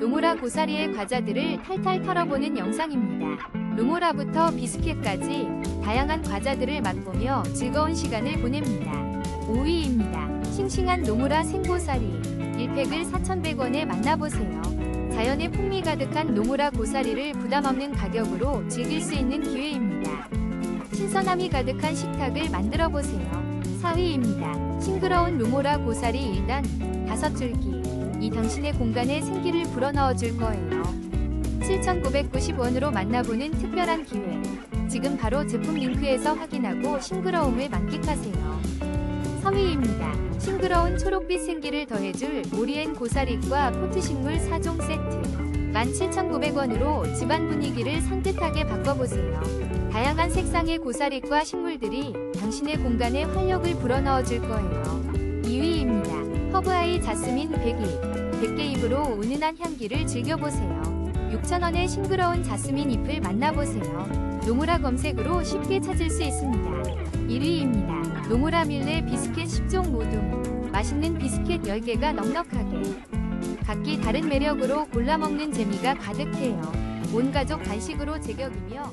노무라 고사리의 과자들을 탈탈 털어보는 영상입니다. 루모라부터 비스켓까지 다양한 과자들을 맛보며 즐거운 시간을 보냅니다. 5위입니다. 싱싱한 노무라 생고사리 1팩을 4,100원에 만나보세요. 자연의 풍미 가득한 노무라 고사리를 부담 없는 가격으로 즐길 수 있는 기회입니다. 신선함이 가득한 식탁을 만들어 보세요. 4위입니다. 싱그러운 루모라 고사리 1단 5줄기. 이 당신의 공간에 생기를 불어넣어 줄 거예요. 7,990원으로 만나보는 특별한 기회. 지금 바로 제품 링크에서 확인하고 싱그러움을 만끽하세요. 3위입니다. 싱그러운 초록빛 생기를 더해줄 오리엔 고사리과 포트식물 4종 세트. 17,900원으로 집안 분위기를 산뜻하게 바꿔보세요. 다양한 색상의 고사리과 식물들이 당신의 공간에 활력을 불어넣어 줄 거예요. 2위입니다. 허브아이 자스민 100잎. 100개 잎으로 은은한 향기를 즐겨보세요. 6,000원의 싱그러운 자스민 잎을 만나보세요. 노무라 검색으로 쉽게 찾을 수 있습니다. 1위입니다. 노무라 밀레 비스켓 10종 모둠. 맛있는 비스켓 10개가 넉넉하게. 각기 다른 매력으로 골라 먹는 재미가 가득해요. 온 가족 간식으로 제격이며